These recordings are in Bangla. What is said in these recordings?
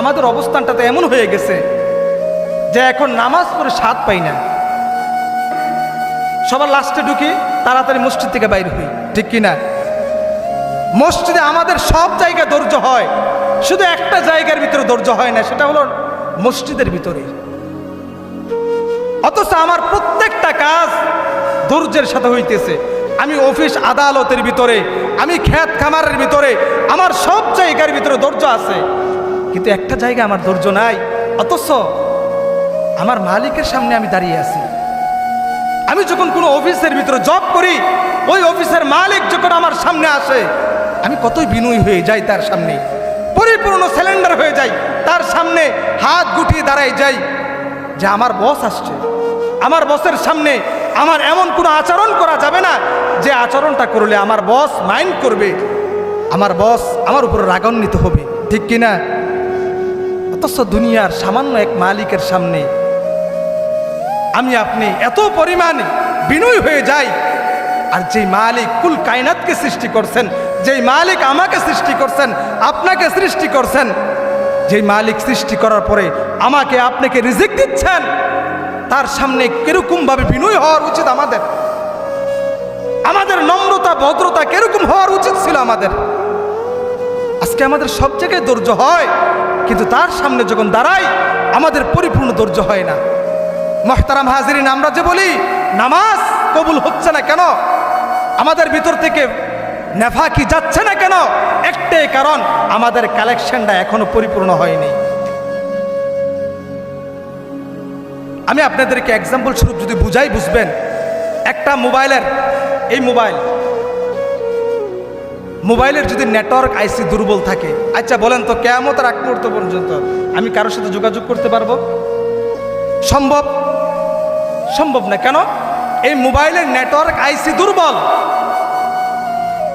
আমাদের অবস্থানটা তো এমন হয়ে গেছে যে এখন নামাজ পড়ে স্বাদ পাই না। সবার লাস্টে ঢুকি, তাড়াতাড়ি মসজিদ থেকে বাইর হই। ঠিক কি না মসজিদে আমাদের সব জায়গায় ধৈর্য হয়। শুধু একটা জায়গার ভিতরে ধৈর্য হয় না, সেটা হলো মসজিদের ভিতরে। অথচ আমার প্রত্যেকটা কাজ ধৈর্যের সাথে হইতেছে। আমি অফিস আদালতের ভিতরে, আমি ক্ষেত খামারের ভিতরে, আমার সব জায়গার ভিতরে ধৈর্য আছে। কিন্তু একটা জায়গায় আমার ধৈর্য নাই। অথচ আমার মালিকের সামনে আমি দাঁড়িয়ে আছি। আমি যখন কোনো অফিসের ভিতরে জব করি, ওই অফিসের মালিক যখন আমার সামনে আসে, আমি কতই বিনয়ী হয়ে যাই তার সামনে। পরিপূর্ণ সিলিন্ডার হয়ে যাই, তার সামনে হাত গুটিয়ে দাঁড়াই যাই যে আমার বস আসছে। আমার বসের সামনে আমার এমন কোনো আচরণ করা যাবে না যে আচরণটা করলে আমার বস মাইন্ড করবে। আমার বস আমার উপর রাগান্বিত হবে। ঠিক কিনা? অথচ দুনিয়ার সামান্য এক মালিকের সামনে আমি আপনি এত পরিমাণে বিনয় হয়ে যাই আর যেই মালিক কুল কায়নাতকে সৃষ্টি করছেন, যেই মালিক আমাকে সৃষ্টি করছেন, আপনাকে সৃষ্টি করছেন, যেই মালিক সৃষ্টি করার পরে আমাকে আপনাকে রিজিক দিচ্ছেন, তার সামনে কিরকমভাবে বিনয় হওয়ার উচিত আমাদের? আমাদের নম্রতা, ভদ্রতা কীরকম হওয়ার উচিত ছিল আমাদের? আজকে আমাদের সব জায়গায় ধৈর্য হয়। কিন্তু তার সামনে যখন দাঁড়াই, আমাদের পরিপূর্ণ ধৈর্য হয় না। মহতারাম হাজিরিন, আমরা যে বলি, নামাজ কবুল হচ্ছে না কেন? আমাদের ভিতর থেকে নেফা কি যাচ্ছে না কেন? একটাই কারণ, আমাদের কালেকশনটা এখনও পরিপূর্ণ হয়নি। আমি আপনাদেরকে এক্সাম্পল স্বরূপ যদি বুঝাই বুঝবেন, একটা মোবাইলের, এই মোবাইল মোবাইলের যদি নেটওয়ার্ক আইসি দুর্বল থাকে আচ্ছা বলেন তো কেমতের আগ মুহূর্ত পর্যন্ত আমি কারোর সাথে যোগাযোগ করতে পারব? সম্ভব? সম্ভব না। কেন? এই মোবাইলের নেটওয়ার্ক আইসি দুর্বল।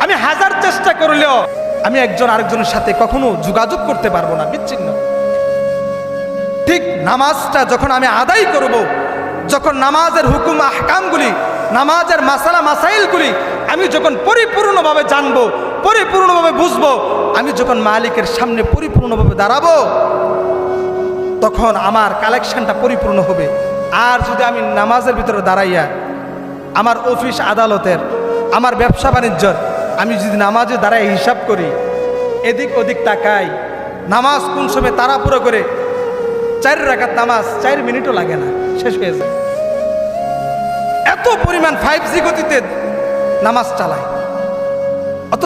আমি হাজার চেষ্টা করলেও আমি একজন আরেকজনের সাথে কখনো যোগাযোগ করতে পারব না। বিচ্ছিন্ন। ঠিক নামাজটা যখন আমি আদায় করব, যখন নামাজের হুকুম, আহকামগুলি, নামাজের মাসালা, মাসাইলগুলি আমি যখন পরিপূর্ণভাবে জানব পরিপূর্ণভাবে বুঝব। আমি যখন মালিকের সামনে পরিপূর্ণভাবে দাঁড়াবো, তখন আমার কালেকশনটা পরিপূর্ণ হবে। আর যদি আমি নামাজের ভিতরে দাঁড়াইয়া আমার অফিস আদালতের, আমার ব্যবসা বাণিজ্যর, আমি যদি নামাজে দাঁড়াই হিসাব করি, এদিক ওদিক তাকাই, নামাজ কোন সময় তাড়াপুরো করে চার রাখার নামাজ চার মিনিটও লাগে না, শেষ হয়ে যায়। এত পরিমাণ ফাইভ জি গতিতে নামাজ চালায়